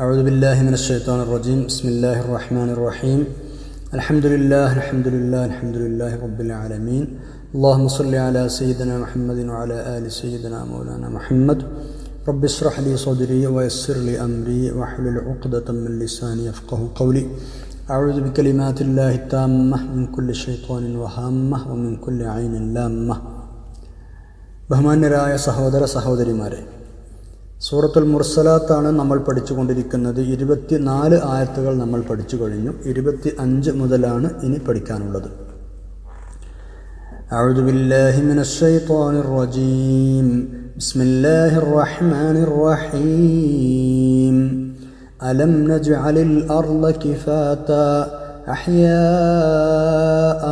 أعوذ بالله من الشيطان الرجيم بسم الله الرحمن الرحيم الحمد لله الحمد لله الحمد لله رب العالمين اللهم صل على سيدنا محمد وعلى آل سيدنا مولانا محمد رب اشرح لي صدري ويسر لي أمري واحلل عقدة من لساني يفقه قولي أعوذ بكلمات الله التامة من كل شيطان وهامة ومن كل عين لامة ബഹുമാന്യരായ സഹോദര സഹോദരിമാരെ സൂറത്തുൽ മുർസലാത്താണ് നമ്മൾ പഠിച്ചുകൊണ്ടിരിക്കുന്നത് ഇരുപത്തി നാല് ആയത്തുകൾ നമ്മൾ പഠിച്ചു കഴിഞ്ഞു ഇരുപത്തി അഞ്ച് മുതലാണ് ഇനി പഠിക്കാനുള്ളത് أعوذ بالله من الشيطان الرجيم بسم الله الرحمن الرحيم ألم نجعل الأرض كفاتا أحياء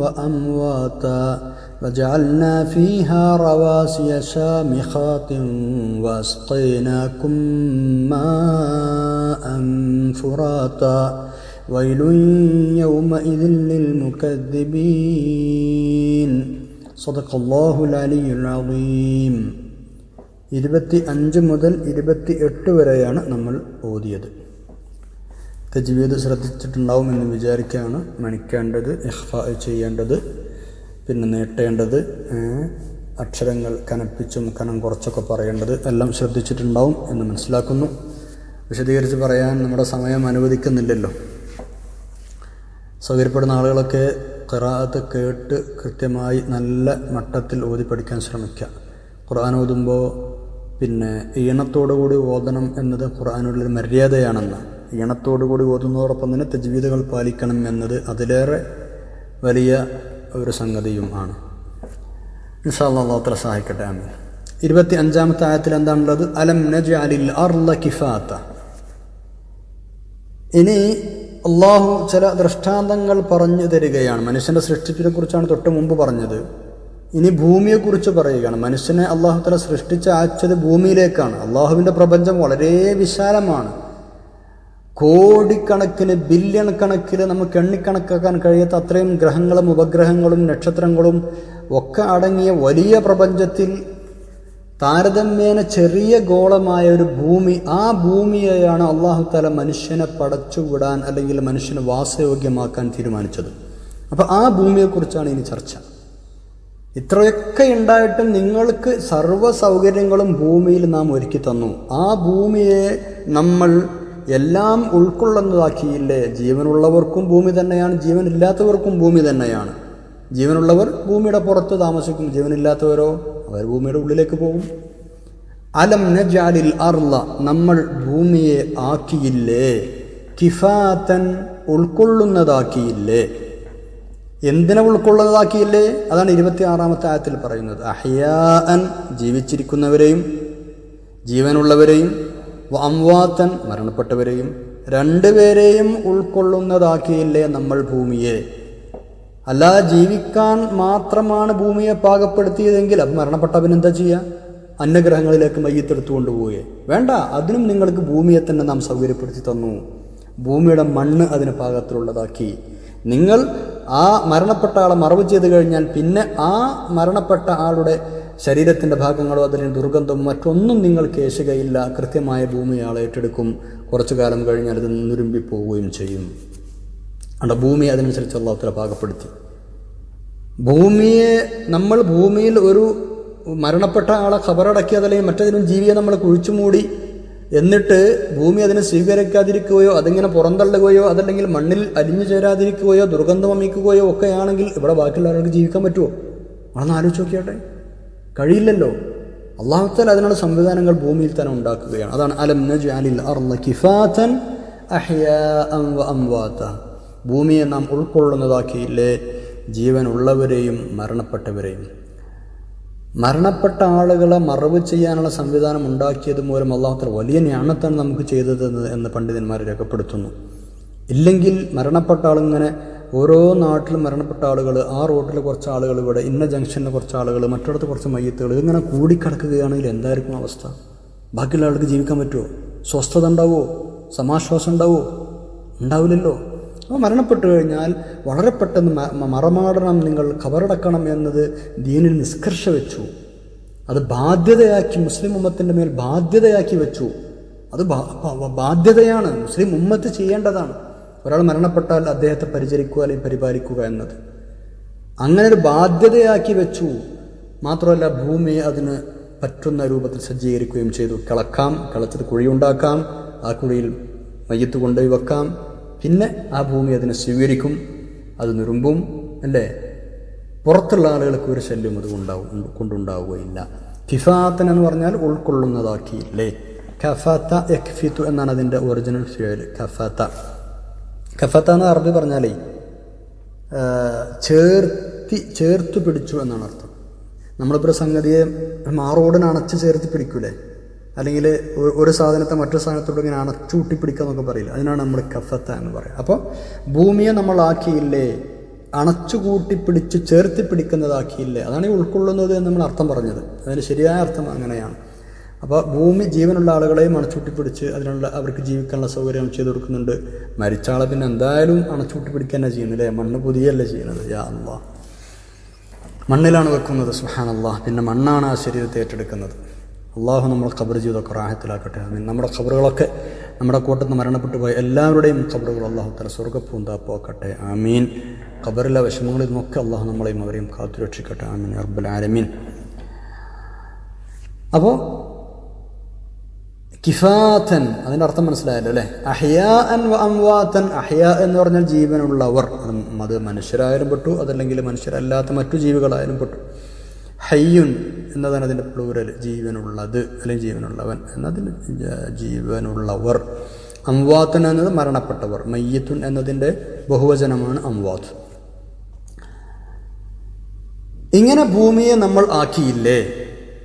وأمواتا وجعلنا فيها رواسي شامخات واسقيناكم ماء فراتا ويل يومئذ للمكذبين صدق الله العلي العظيم ഇരുപത്തി അഞ്ച് മുതൽ ഇരുപത്തി എട്ട് വരെയാണ് നമ്മൾ ഓതിയത് തജ്വീദ് ശ്രദ്ധിച്ചിട്ടുണ്ടാവും എന്ന് വിചാരിക്കുകയാണ് മണിക്കേണ്ടത് ഇഹ്ഫ ചെയ്യേണ്ടത് പിന്നെ നീട്ടേണ്ടത് അക്ഷരങ്ങൾ കനപ്പിച്ചും കനം കുറച്ചൊക്കെ പറയേണ്ടത് എല്ലാം ശ്രദ്ധിച്ചിട്ടുണ്ടാവും എന്ന് മനസ്സിലാക്കുന്നു. വിശദീകരിച്ച് പറയാൻ നമ്മുടെ സമയം അനുവദിക്കുന്നില്ലല്ലോ. സൗകര്യപ്പെടുന്ന ആളുകളൊക്കെ ഖിറാഅത്ത് കേട്ട് കൃത്യമായി നല്ല മട്ടത്തിൽ ഓതി പഠിക്കാൻ ശ്രമിക്കുക. ഖുർആൻ ഓതുമ്പോൾ പിന്നെ ഈണത്തോടുകൂടി ഓതണം എന്നത് ഖുർആാനുള്ളൊരു മര്യാദയാണെന്ന്. ഈണത്തോടുകൂടി ഓതുന്നതോടൊപ്പം തന്നെ തജ്വീദുകൾ പാലിക്കണം എന്നത് അതിലേറെ വലിയ ഒരു സംഗതിയും ആണ്. ഇൻഷാല്ലാത്ര സഹായിക്കട്ടെ അമ്മ ഇരുപത്തി അഞ്ചാമത്തെ ആയത്തിൽ എന്താണുള്ളത്? അലം നജ് അലിൽ അർല കിഫാത്ത. ഇനി അള്ളാഹു ചില ദൃഷ്ടാന്തങ്ങൾ പറഞ്ഞു തരികയാണ്. മനുഷ്യന്റെ സൃഷ്ടിപ്പിനെ കുറിച്ചാണ് തൊട്ട് മുമ്പ് പറഞ്ഞത്. ഇനി ഭൂമിയെക്കുറിച്ച് പറയുകയാണ്. മനുഷ്യനെ അള്ളാഹു തല സൃഷ്ടിച്ച് അയച്ചത് ഭൂമിയിലേക്കാണ്. അള്ളാഹുവിന്റെ പ്രപഞ്ചം വളരെ വിശാലമാണ്. കോടിക്കണക്കിന് ബില്യൺ കണക്കിന് നമുക്ക് എണ്ണിക്കണക്കാക്കാൻ കഴിയാത്ത അത്രയും ഗ്രഹങ്ങളും ഉപഗ്രഹങ്ങളും നക്ഷത്രങ്ങളും ഒക്കെ അടങ്ങിയ വലിയ പ്രപഞ്ചത്തിൽ താരതമ്യേന ചെറിയ ഗോളമായ ഒരു ഭൂമി ആ ഭൂമിയെയാണ് അള്ളാഹു താല മനുഷ്യനെ പടച്ചുവിടാൻ അല്ലെങ്കിൽ മനുഷ്യനെ വാസയോഗ്യമാക്കാൻ തീരുമാനിച്ചത്. അപ്പോൾ ആ ഭൂമിയെക്കുറിച്ചാണ് ഇനി ചർച്ച. ഇത്രയൊക്കെ ഉണ്ടായിട്ടും നിങ്ങൾക്ക് സർവ സൗകര്യങ്ങളും ഭൂമിയിൽ നാം ഒരുക്കി തന്നു. ആ ഭൂമിയെ നമ്മൾ എല്ലാം ഉൾക്കൊള്ളുന്നതാക്കിയില്ലേ? ജീവനുള്ളവർക്കും ഭൂമി തന്നെയാണ് ജീവനില്ലാത്തവർക്കും ഭൂമി തന്നെയാണ്. ജീവനുള്ളവർ ഭൂമിയുടെ പുറത്ത് താമസിക്കും ജീവനില്ലാത്തവരോ അവർ ഭൂമിയുടെ ഉള്ളിലേക്ക് പോകും. അലം നജാലിൽ അർല നമ്മൾ ഭൂമിയെ ആക്കിയില്ലേ? കിഫാത്തൻ ഉൾക്കൊള്ളുന്നതാക്കിയില്ലേ? എന്തിനെ ഉൾക്കൊള്ളുന്നതാക്കിയില്ലേ? അതാണ് ഇരുപത്തി ആറാമത്തെ ആയത്തിൽ പറയുന്നത്. അഹ്യാൻ ജീവിച്ചിരിക്കുന്നവരെയും ജീവനുള്ളവരെയും അംവാത്തൻ മരണപ്പെട്ടവരെയും രണ്ടുപേരെയും ഉൾക്കൊള്ളുന്നതാക്കിയില്ലേ നമ്മൾ ഭൂമിയെ. അല്ല ജീവിക്കാൻ മാത്രമാണ് ഭൂമിയെ പാകപ്പെടുത്തിയതെങ്കിൽ അത് മരണപ്പെട്ടവനെന്താ ചെയ്യുക അന്യഗ്രഹങ്ങളിലേക്ക് മയ്യത്തെടുത്തു കൊണ്ടുപോവുകയെ വേണ്ട അതിനും നിങ്ങൾക്ക് ഭൂമിയെ തന്നെ നാം സൗകര്യപ്പെടുത്തി തന്നു. ഭൂമിയുടെ മണ്ണ് അതിന് പാകത്തിലുള്ളതാക്കി. നിങ്ങൾ ആ മരണപ്പെട്ട ആളെ മറവ് ചെയ്ത് കഴിഞ്ഞാൽ പിന്നെ ആ മരണപ്പെട്ട ആളുടെ ശരീരത്തിന്റെ ഭാഗങ്ങളോ അതിന് ദുർഗന്ധം മറ്റൊന്നും നിങ്ങൾ കേശുകയില്ല കൃത്യമായ ഭൂമി ആൾ ഏറ്റെടുക്കും. കുറച്ചു കാലം കഴിഞ്ഞാൽ അത് നുരുമ്പി പോവുകയും ചെയ്യും. അവിടെ ഭൂമി അതിനനുസരിച്ച് അള്ളാഹുത്തല പാകപ്പെടുത്തി. ഭൂമിയെ നമ്മൾ ഭൂമിയിൽ ഒരു മരണപ്പെട്ട ആളെ ഖബറടക്കി അതല്ലെങ്കിൽ മറ്റേതിനും ജീവിയെ നമ്മൾ കുഴിച്ചു മൂടി എന്നിട്ട് ഭൂമി അതിനെ സ്വീകരിക്കാതിരിക്കുകയോ അതിങ്ങനെ പുറന്തള്ളുകയോ അതല്ലെങ്കിൽ മണ്ണിൽ അലിഞ്ഞു ചേരാതിരിക്കുകയോ ദുർഗന്ധം വമിക്കുകയോ ഒക്കെയാണെങ്കിൽ ഇവിടെ ഇവിടെ ബാക്കിയുള്ളവർക്ക് ജീവിക്കാൻ പറ്റുമോ? അതൊന്ന് ആലോചിച്ച് നോക്കിയാട്ടെ. കഴിയില്ലല്ലോ. അള്ളാഹുത്താൽ അതിനുള്ള സംവിധാനങ്ങൾ ഭൂമിയിൽ തന്നെ ഉണ്ടാക്കുകയാണ്. അതാണ് അലം നജ്അലിൽ അർള കിഫാതൻ കിഫാത്തൻ വ അംവാത. ഭൂമിയെ നാം ഉൾക്കൊള്ളുന്നതാക്കിയില്ലേ? ജീവനുള്ളവരെയും മരണപ്പെട്ടവരെയും. മരണപ്പെട്ട ആളുകളെ മറവ് ചെയ്യാനുള്ള സംവിധാനം ഉണ്ടാക്കിയത് മൂലം അള്ളാഹുത്തല വലിയ ഞാണത്താണ് നമുക്ക് ചെയ്തത് എന്ന് പണ്ഡിതന്മാർ രേഖപ്പെടുത്തുന്നു. ഇല്ലെങ്കിൽ മരണപ്പെട്ട ആളിങ്ങനെ ഓരോ നാട്ടിലും മരണപ്പെട്ട ആളുകൾ ആ റോട്ടിൽ കുറച്ച് ആളുകൾ ഇവിടെ ഇന്ന ജംഗ്ഷനിൽ കുറച്ച് ആളുകൾ മറ്റിടത്ത് കുറച്ച് മയ്യത്തുകൾ ഇങ്ങനെ കൂടിക്കിടക്കുകയാണെങ്കിൽ എന്തായിരിക്കും അവസ്ഥ? ബാക്കിയുള്ള ആൾക്ക് ജീവിക്കാൻ പറ്റുമോ സ്വസ്ഥത ഉണ്ടാവുമോ സമാശ്വാസം ഉണ്ടാവുമോ ഉണ്ടാവില്ലല്ലോ. അപ്പോൾ മരണപ്പെട്ടു കഴിഞ്ഞാൽ വളരെ പെട്ടെന്ന് മറമാടണം നിങ്ങൾ കബറടക്കണം എന്നത് ദീനിൽ നിഷ്കർഷ വെച്ചു. അത് ബാധ്യതയാക്കി മുസ്ലിം ഉമ്മത്തിന്റെ മേൽ ബാധ്യതയാക്കി വെച്ചു. അത് ബാധ്യതയാണ്. മുസ്ലിം ഉമ്മത്ത് ചെയ്യേണ്ടതാണ്. ഒരാൾ മരണപ്പെട്ടാൽ അദ്ദേഹത്തെ പരിചരിക്കുക അല്ലെങ്കിൽ പരിപാലിക്കുക എന്നത്. അങ്ങനെ ഒരു ബാധ്യതയാക്കി വെച്ചു. മാത്രമല്ല ഭൂമിയെ അതിന് പറ്റുന്ന രൂപത്തിൽ സജ്ജീകരിക്കുകയും ചെയ്തു. കിളക്കാം കിളച്ചത് കുഴിയുണ്ടാക്കാം ആ കുഴിയിൽ മയ്യത്ത് കൊണ്ടുപോയി വെക്കാം. പിന്നെ ആ ഭൂമി അതിനെ സ്വീകരിക്കും അത് നിറുമ്പും അല്ലേ? പുറത്തുള്ള ആളുകൾക്ക് ഒരു ശല്യം അത് ഉണ്ടാവും കൊണ്ടുണ്ടാവുകയില്ല. കിഫാത്തൻ എന്ന് പറഞ്ഞാൽ ഉൾക്കൊള്ളുന്നതാക്കിയില്ലേ? കഫാത്ത എക്ഫിത്തു എന്നാണ് അതിന്റെ ഒറിജിനൽ ഫിയൽ കഫാത്ത കഫത്ത എന്ന് അറബി പറഞ്ഞാലേ ചേർത്തി ചേർത്ത് പിടിച്ചു എന്നാണ് അർത്ഥം. നമ്മളിപ്പോൾ ഒരു സംഗതിയെ മാറോടിന് അണച്ച് ചേർത്ത് പിടിക്കൂലേ? അല്ലെങ്കിൽ ഒരു സാധനത്തെ മറ്റൊരു സാധനത്തോട് ഇങ്ങനെ അണച്ചു കൂട്ടിപ്പിടിക്കുക എന്നൊക്കെ പറയില്ല? അതിനാണ് നമ്മൾ കഫത്ത എന്ന് പറയുക അപ്പോൾ ഭൂമിയെ നമ്മൾ ആക്കിയില്ലേ? അണച്ചു കൂട്ടിപ്പിടിച്ച് ചേർത്തി പിടിക്കുന്നതാക്കിയില്ലേ? അതാണ് ഈ ഉൾക്കൊള്ളുന്നത് എന്ന് നമ്മൾ അർത്ഥം പറഞ്ഞത്. അതിന് ശരിയായ അർത്ഥം അങ്ങനെയാണ്. അപ്പോൾ ഭൂമി ജീവനുള്ള ആളുകളെയും അണച്ചൂട്ടി പിടിച്ച് അതിനുള്ള അവർക്ക് ജീവിക്കാനുള്ള സൗകര്യം ചെയ്തു കൊടുക്കുന്നുണ്ട്. മരിച്ച ആളെ പിന്നെ എന്തായാലും അണച്ചൂട്ടി പിടിക്കുക തന്നെ ചെയ്യുന്നില്ലേ? മണ്ണ് പുതിയല്ലേ ചെയ്യുന്നത്? യാ അള്ളാ. മണ്ണിലാണ് വെക്കുന്നത് സുഹാനല്ലാ പിന്നെ മണ്ണാണ് ആ ശരീരത്തെ ഏറ്റെടുക്കുന്നത്. അള്ളാഹു നമ്മളെ ഖബർ ജീവിതമൊക്കെ റാഹത്തിലാക്കട്ടെ നമ്മുടെ ഖബറുകളൊക്കെ നമ്മുടെ കൂട്ടത്ത് മരണപ്പെട്ടു പോയ എല്ലാവരുടെയും ഖബറുകൾ അള്ളാഹു തല സ്വർഗപ്പൂന്താപ്പാക്കട്ടെ ആമീൻ. ഖബറിലെ വിഷമങ്ങളിൽ നിന്നൊക്കെ അള്ളാഹു നമ്മളെയും അവരെയും കാത്തുരക്ഷിക്കട്ടെ. ആമീൻ. അർബുൽ ആലമീൻ. അപ്പോൾ കിഫാത്തൻ അതിന്റെ അർത്ഥം മനസ്സിലായല്ലോ അല്ലേ? അഹ്യാ അൻ അംവാത്തൻ അഹ്യാ എന്ന് പറഞ്ഞാൽ ജീവനുള്ളവർ. അത് മനുഷ്യരായാലും പെട്ടു അതല്ലെങ്കിൽ മനുഷ്യരല്ലാത്ത മറ്റു ജീവികളായാലും പെട്ടു. ഹയ്യുൻ എന്നതാണ് അതിന്റെ പ്ലൂരൽ ജീവനുള്ളത് അല്ലെങ്കിൽ ജീവനുള്ളവൻ എന്നതിന് ജ- ജീവനുള്ളവർ. അംവാത്തൻ എന്നത് മരണപ്പെട്ടവർ. മയ്യത്തുൻ എന്നതിന്റെ ബഹുവചനമാണ് അംവാത്ത് ഇങ്ങനെ ഭൂമിയെ നമ്മൾ ആക്കിയില്ലേ?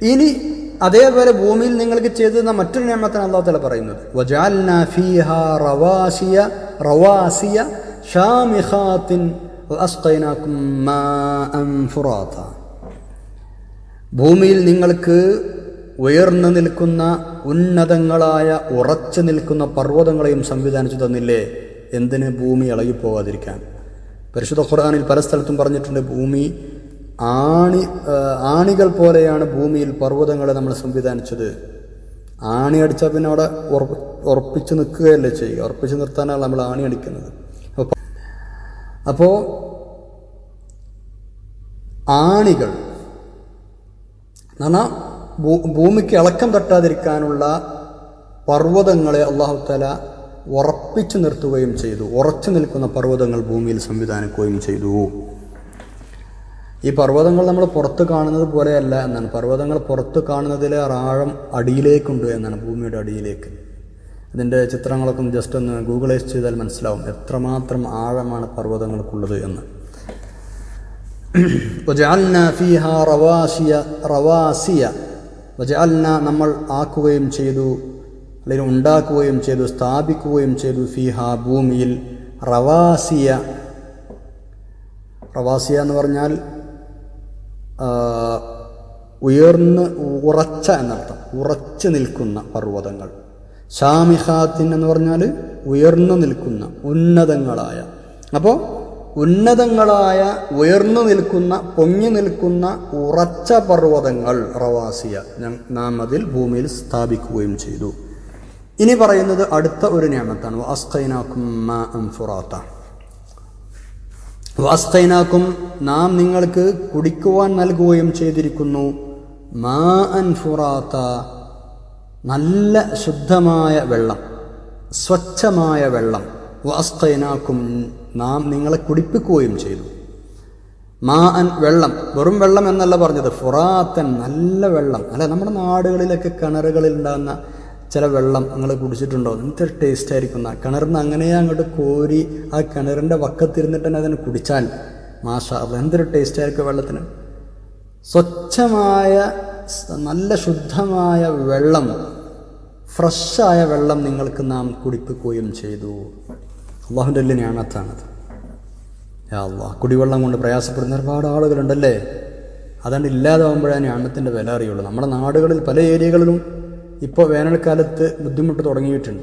ഇനി അതേപോലെ ഭൂമിയിൽ നിങ്ങൾക്ക് ചെയ്തു തന്ന മറ്റൊരു നിയമത്താണ് അള്ളാഹു പറയുന്നത്. റവാസിയ ഷാമിഖാത്തിൻ ഭൂമിയിൽ നിങ്ങൾക്ക് ഉയർന്നു നിൽക്കുന്ന ഉന്നതങ്ങളായ ഉറച്ചു നിൽക്കുന്ന പർവതങ്ങളെയും സംവിധാനിച്ചു തന്നില്ലേ? എന്തിന് ഭൂമി ഇളകിപ്പോവാതിരിക്കാൻ? പരിശുദ്ധ ഖുർആാനിൽ പല സ്ഥലത്തും പറഞ്ഞിട്ടുണ്ട് ഭൂമി ആണി ആണികൾ പോലെയാണ് ഭൂമിയിൽ പർവതങ്ങളെ നമ്മൾ സംവിധാനിച്ചത്. ആണി അടിച്ചാൽ പിന്നെ അവിടെ ഉറപ്പിച്ചു നിൽക്കുകയല്ലേ ചെയ്യുക. ഉറപ്പിച്ച് നിർത്താനാണ് നമ്മൾ ആണി അടിക്കുന്നത്. അപ്പോൾ ആണികൾ എന്നാൽ ഭൂമിക്ക് ഇളക്കം തട്ടാതിരിക്കാനുള്ള പർവതങ്ങളെ അള്ളാഹുത്തല ഉറപ്പിച്ചു നിർത്തുകയും ചെയ്തു. ഉറച്ചു നിൽക്കുന്ന പർവതങ്ങൾ ഭൂമിയിൽ സംവിധാനിക്കുകയും ചെയ്തു. ഈ പർവതങ്ങൾ നമ്മൾ പുറത്ത് കാണുന്നത് പോലെയല്ല എന്നാണ്. പർവതങ്ങൾ പുറത്ത് കാണുന്നതിലെ ആഴം അടിയിലേക്കുണ്ട് എന്നാണ് ഭൂമിയുടെ അടിയിലേക്ക്. അതിന്റെ ചിത്രങ്ങളൊക്കെ ജസ്റ്റ് ഒന്ന് ഗൂഗിളൈസ് ചെയ്താൽ മനസ്സിലാവും എത്രമാത്രം ആഴമാണ് പർവതങ്ങൾക്കുള്ളത് എന്ന്. റവാസിയ റവാസിയ. നമ്മൾ ആക്കുകയും ചെയ്തു അല്ലെങ്കിൽ ഉണ്ടാക്കുകയും ചെയ്തു സ്ഥാപിക്കുകയും ചെയ്തു ഫിഹ ഭൂമിയിൽ റവാസിയ. റവാസിയ എന്ന് പറഞ്ഞാൽ ഉയർന്ന് ഉറച്ച എന്നർത്ഥം ഉറച്ചു നിൽക്കുന്ന പർവതങ്ങൾ. ഷാമിഹാത്തിൻ എന്ന് പറഞ്ഞാൽ ഉയർന്നു നിൽക്കുന്ന ഉന്നതങ്ങളായ. അപ്പോൾ ഉന്നതങ്ങളായ ഉയർന്നു നിൽക്കുന്ന പൊങ്ങി നിൽക്കുന്ന ഉറച്ച പർവതങ്ങൾ റവാസിയ നാം അതിൽ ഭൂമിയിൽ സ്ഥാപിക്കുകയും ചെയ്തു. ഇനി പറയുന്നത് അടുത്ത ഒരു ഞാമത്താണ് അസ്തൈനാക്കും വാസ്തൈനാക്കും നാം നിങ്ങൾക്ക് കുടിക്കുവാൻ നൽകുകയും ചെയ്തിരിക്കുന്നു. മാ അൻ നല്ല ശുദ്ധമായ വെള്ളം. സ്വച്ഛമായ വെള്ളം. വാസ്തൈനാക്കും നാം നിങ്ങളെ കുടിപ്പിക്കുകയും ചെയ്തു. മാ അൻ വെള്ളം. വെറും വെള്ളം എന്നല്ല പറഞ്ഞത്. ഫുറാത്തൻ നല്ല വെള്ളം. അല്ല നമ്മുടെ നാടുകളിലൊക്കെ കിണറുകളിൽ ഉണ്ടാകുന്ന ചില വെള്ളം നിങ്ങൾ കുടിച്ചിട്ടുണ്ടോ? എന്തൊരു ടേസ്റ്റ് ആയിരിക്കുന്ന കിണറിൽ നിന്ന് അങ്ങനെ അങ്ങോട്ട് കോരി ആ കിണറിന്റെ വക്കത്തിരുന്നിട്ട് തന്നെ അതിനെ കുടിച്ചാൽ മാഷ എന്തൊരു ടേസ്റ്റ് ആയിരിക്കും വെള്ളത്തിന്. സ്വച്ഛമായ നല്ല ശുദ്ധമായ വെള്ളം ഫ്രഷായ വെള്ളം നിങ്ങൾക്ക് നാം കുടിപ്പിക്കുകയും ചെയ്തു. അള്ളാഹുന്റെ വലിയ ഞാനത്താണത് അള്ളാഹ് കുടിവെള്ളം കൊണ്ട് പ്രയാസപ്പെടുന്ന ഒരുപാട് ആളുകളുണ്ടല്ലേ? അതുകൊണ്ട് ഇല്ലാതാവുമ്പോഴേ ഞാനത്തിന്റെ വില അറിയുള്ളൂ. നമ്മുടെ നാടുകളിൽ പല ഏരിയകളിലും ഇപ്പോൾ വേനൽക്കാലത്ത് ബുദ്ധിമുട്ട് തുടങ്ങിയിട്ടുണ്ട്.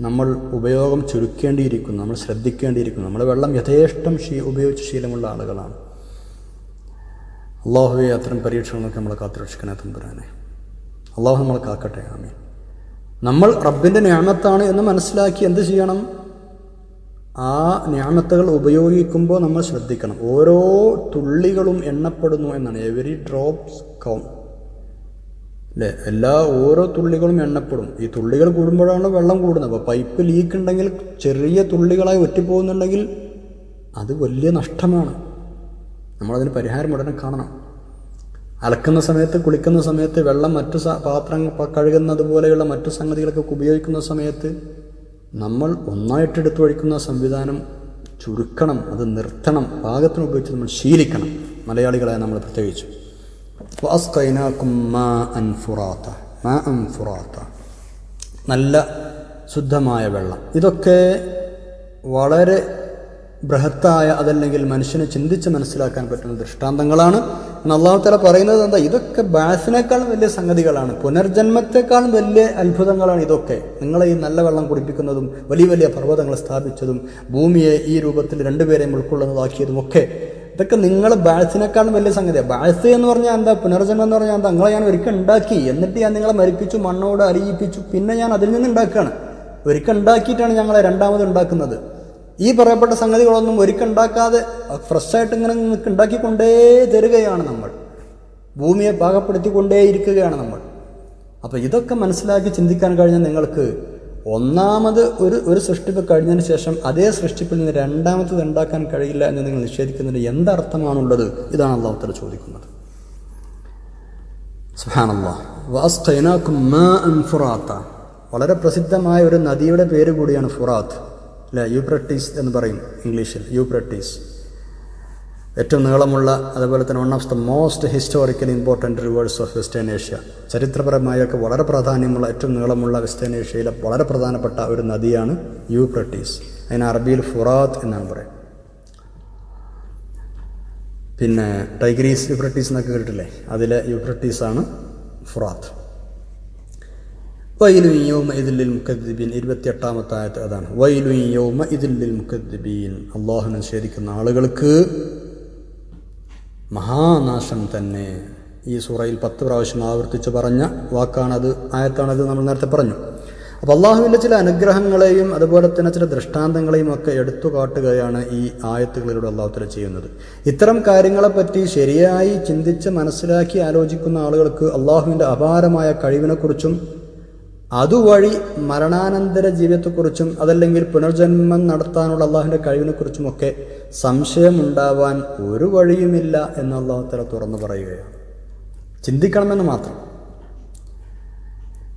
നമ്മൾ ഉപയോഗം ചുരുക്കേണ്ടിയിരിക്കുന്നു നമ്മൾ ശ്രദ്ധിക്കേണ്ടിയിരിക്കുന്നു. നമ്മൾ വെള്ളം യഥേഷ്ടം ശീ ഉപയോഗിച്ച് ശീലമുള്ള ആളുകളാണ്. അള്ളാഹുവെ അത്തരം പരീക്ഷണങ്ങൾക്ക് നമ്മളെ കാത്തുരക്ഷിക്കണേ തമ്പുരാനെ അള്ളാഹു നമ്മളെ കാക്കട്ടെ ആമീൻ. നമ്മൾ റബ്ബിന്റെ ഞാമത്താണ് എന്ന് മനസ്സിലാക്കി എന്ത് ചെയ്യണം? ആ ഞാമത്തുകൾ ഉപയോഗിക്കുമ്പോൾ നമ്മൾ ശ്രദ്ധിക്കണം. ഓരോ തുള്ളികളും എണ്ണപ്പെടുന്നു എന്നാണ്. എവരി ഡ്രോപ്സ് കൗണ്ട് അല്ലേ എല്ലാ ഓരോ തുള്ളികളും എണ്ണപ്പെടും. ഈ തുള്ളികൾ കൂടുമ്പോഴാണ് വെള്ളം കൂടുന്നത്. അപ്പോൾ പൈപ്പ് ലീക്ക് ഉണ്ടെങ്കിൽ ചെറിയ തുള്ളികളായി ഒറ്റിപ്പോകുന്നുണ്ടെങ്കിൽ അത് വലിയ നഷ്ടമാണ്. നമ്മളതിന് പരിഹാരം ഉടനെ കാണണം. അലക്കുന്ന സമയത്ത് കുളിക്കുന്ന സമയത്ത് വെള്ളം മറ്റു പാത്രം കഴുകുന്നത് പോലെയുള്ള മറ്റു സംഗതികളൊക്കെ ഉപയോഗിക്കുന്ന സമയത്ത് നമ്മൾ ഒന്നായിട്ട് എടുത്തു വഴിക്കുന്ന സംവിധാനം ചുരുക്കണം. അത് നിർത്തണം. പാകത്തിന് ഉപയോഗിച്ച് നമ്മൾ ശീലിക്കണം. മലയാളികളെ നമ്മൾ പ്രത്യേകിച്ച്. ഫുറാത്ത. മാഅൻ ഫുറാത്ത. നല്ല ശുദ്ധമായ വെള്ളം. ഇതൊക്കെ വളരെ ബൃഹത്തായ അതല്ലെങ്കിൽ മനുഷ്യന് ചിന്തിച്ച് മനസ്സിലാക്കാൻ പറ്റുന്ന ദൃഷ്ടാന്തങ്ങളാണ്. എന്നാൽ അള്ളാഹു തല പറയുന്നത് എന്താ? ഇതൊക്കെ ബാസിനേക്കാളും വലിയ സംഗതികളാണ്. പുനർജന്മത്തെക്കാളും വലിയ അത്ഭുതങ്ങളാണ് ഇതൊക്കെ. നിങ്ങളെ ഈ നല്ല വെള്ളം കുടിപ്പിക്കുന്നതും വലിയ വലിയ പർവതങ്ങൾ സ്ഥാപിച്ചതും ഭൂമിയെ ഈ രൂപത്തിൽ രണ്ടുപേരെയും ഉൾക്കൊള്ളുന്നതാക്കിയതും ഒക്കെ ഇതൊക്കെ നിങ്ങൾ ബാഴ്സിനേക്കാളും വലിയ സംഗതിയാണ് ബാഴ്സ് എന്ന് പറഞ്ഞാൽ എന്താ? പുനർജന്മം എന്ന് പറഞ്ഞാൽ എന്താ? നിങ്ങളെ ഞാൻ ഒരിക്കൽ ഉണ്ടാക്കി. എന്നിട്ട് ഞാൻ നിങ്ങളെ മരിപ്പിച്ചു മണ്ണോട് അറിയിപ്പിച്ചു പിന്നെ ഞാൻ അതിൽ നിന്ന് ഉണ്ടാക്കുകയാണ്. ഒരിക്കൽ ഉണ്ടാക്കിയിട്ടാണ് ഞങ്ങളെ രണ്ടാമത് ഉണ്ടാക്കുന്നത്. ഈ പറയപ്പെട്ട സംഗതികളൊന്നും ഒരിക്കൽ ഉണ്ടാക്കാതെ ഫ്രഷായിട്ട് ഇങ്ങനെ ഉണ്ടാക്കിക്കൊണ്ടേ തരികയാണ് നമ്മൾ. ഭൂമിയെ പാകപ്പെടുത്തിക്കൊണ്ടേ ഇരിക്കുകയാണ് നമ്മൾ. അപ്പോൾ ഇതൊക്കെ മനസ്സിലാക്കി ചിന്തിക്കാൻ കഴിഞ്ഞാൽ നിങ്ങൾക്ക് ഒന്നാമത് ഒരു ഒരു സൃഷ്ടിപ്പ് കഴിഞ്ഞതിന് ശേഷം അതേ സൃഷ്ടിപ്പിൽ നിന്ന് രണ്ടാമത്തത് ഉണ്ടാക്കാൻ കഴിയില്ല എന്ന് നിങ്ങൾ നിഷേധിക്കുന്നതിന് എന്തർത്ഥമാണുള്ളത്? ഇതാണ് അള്ളാഹുത്തല ചോദിക്കുന്നത്. വളരെ പ്രസിദ്ധമായ ഒരു നദിയുടെ പേര് കൂടിയാണ് ഫുറാത്ത്. അല്ലെ? യൂപ്രട്ടീസ് എന്ന് പറയും ഇംഗ്ലീഷിൽ. യൂപ്രട്ടീസ്. ഏറ്റവും നീളമുള്ള അതുപോലെ തന്നെ one of the most historical important rivers of western Asia ചരിത്രപരമായൊക്കെ വളരെ പ്രാധാന്യമുള്ള ഏറ്റവും നീളമുള്ള വെസ്റ്റേൺ ഏഷ്യയിലെ വളരെ പ്രധാനപ്പെട്ട ഒരു നദിയാണ് യൂപ്രട്ടീസ് അതിന് അറബിയിൽ ഫുറാത്ത് എന്നാണ് പറയുന്നത് പിന്നെ ടൈഗ്രീസ് യൂപ്രട്ടീസ് എന്നൊക്കെ കേട്ടിട്ടില്ലേ? അതിലെ ആണ് ഫുറാത്ത് വൈലു യോമ ഇതിൽ മുഖദ്ദീബീൻ ഇരുപത്തിയെട്ടാമത്തെ ആയത്ത് അതാണ്. വൈലു യോമ ഇതിൽ മുഖദ്ദീബീൻ അള്ളാഹു നിഷേധിക്കുന്ന ആളുകൾക്ക് മഹാനാശം തന്നെ. ഈ സൂറയിൽ പത്ത് പ്രാവശ്യം ആവർത്തിച്ച് പറഞ്ഞ വാക്കാണത് ആയത്താണത് നമ്മൾ നേരത്തെ പറഞ്ഞു. അപ്പോൾ അള്ളാഹുവിന്റെ ചില അനുഗ്രഹങ്ങളെയും അതുപോലെ തന്നെ ചില ദൃഷ്ടാന്തങ്ങളെയും ഒക്കെ എടുത്തു കാട്ടുകയാണ് ഈ ആയത്തുകളിലൂടെ അള്ളാഹുത്തല ചെയ്യുന്നത്. ഇത്തരം കാര്യങ്ങളെപ്പറ്റി ശരിയായി ചിന്തിച്ച് മനസ്സിലാക്കി ആലോചിക്കുന്ന ആളുകൾക്ക് അള്ളാഹുവിന്റെ അപാരമായ കഴിവിനെക്കുറിച്ചും അതുവഴി മരണാനന്തര ജീവിതത്തെക്കുറിച്ചും അതല്ലെങ്കിൽ പുനർജന്മം നടത്താനുള്ള അള്ളാഹുവിന്റെ കഴിവിനെക്കുറിച്ചുമൊക്കെ സംശയമുണ്ടാവാൻ ഒരു വഴിയുമില്ല എന്ന് അള്ളാഹുത്തല തുറന്നു പറയുകയാണ്. ചിന്തിക്കണമെന്ന് മാത്രം.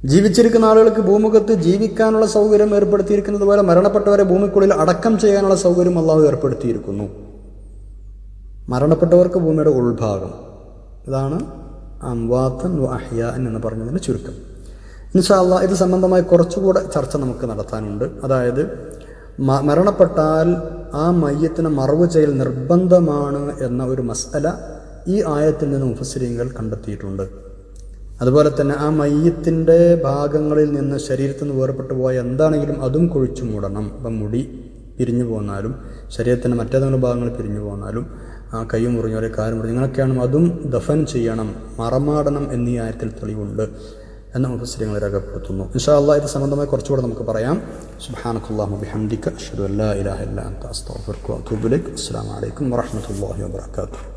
ജീവിച്ചിരിക്കുന്ന ആളുകൾക്ക് ഭൂമുഖത്ത് ജീവിക്കാനുള്ള സൗകര്യം ഏർപ്പെടുത്തിയിരിക്കുന്നത് പോലെ മരണപ്പെട്ടവരെ ഭൂമിക്കുള്ളിൽ അടക്കം ചെയ്യാനുള്ള സൗകര്യം അള്ളാഹു ഏർപ്പെടുത്തിയിരിക്കുന്നു. മരണപ്പെട്ടവർക്ക് ഭൂമിയുടെ ഉൾഭാഗം. ഇതാണ് അംവാത്തൻ അഹ്യാൻ എന്ന് പറഞ്ഞതിന് ചുരുക്കം. ഇൻഷാല്ല ഇത് സംബന്ധമായി കുറച്ചുകൂടെ ചർച്ച നമുക്ക് നടത്താനുണ്ട്. അതായത് മരണപ്പെട്ടാൽ ആ മയ്യത്തിന് മറവ് ചെയ്യൽ നിർബന്ധമാണ് എന്ന ഒരു മസല ഈ ആയത്തിൽ നിന്ന് മുഫസിരിങ്ങൾ കണ്ടെത്തിയിട്ടുണ്ട്. അതുപോലെ തന്നെ ആ മയ്യത്തിന്റെ ഭാഗങ്ങളിൽ നിന്ന് ശരീരത്തിൽ നിന്ന് വേർപെട്ടു പോയ എന്താണെങ്കിലും അതും കുഴിച്ചു മൂടണം. ഇപ്പം മുടി പിരിഞ്ഞു പോന്നാലും ശരീരത്തിന്റെ മറ്റേതെങ്കിലും ഭാഗങ്ങൾ പിരിഞ്ഞു പോന്നാലും ആ കൈ മുറിഞ്ഞോ കാൽ മുറിഞ്ഞോ ഇങ്ങനെയൊക്കെയാണ് അതും ദഫൻ ചെയ്യണം മറമാടണം എന്നീ ആയത്തിൽ തെളിവുണ്ട്. എന്ന മുഫസ്ലിങ്ങൾ രേഖപ്പെടുത്തുന്നു. ഇൻഷാ അള്ളാഹ് ഇത് സംബന്ധമായി കുറച്ചുകൂടെ നമുക്ക് പറയാം. സുബ്ഹാനക്കല്ലാഹു ബിഹംദിക അഷ്ഹദു അല്ലാ ഇലാഹ ഇല്ലാ അൻത അസ്തഗ്ഫിറുക വഅതൂബു ഇലൈക്. അസ്സലാമു അലൈക്കും വറഹ്മത്തുള്ളാഹി വബറകാതുഹു.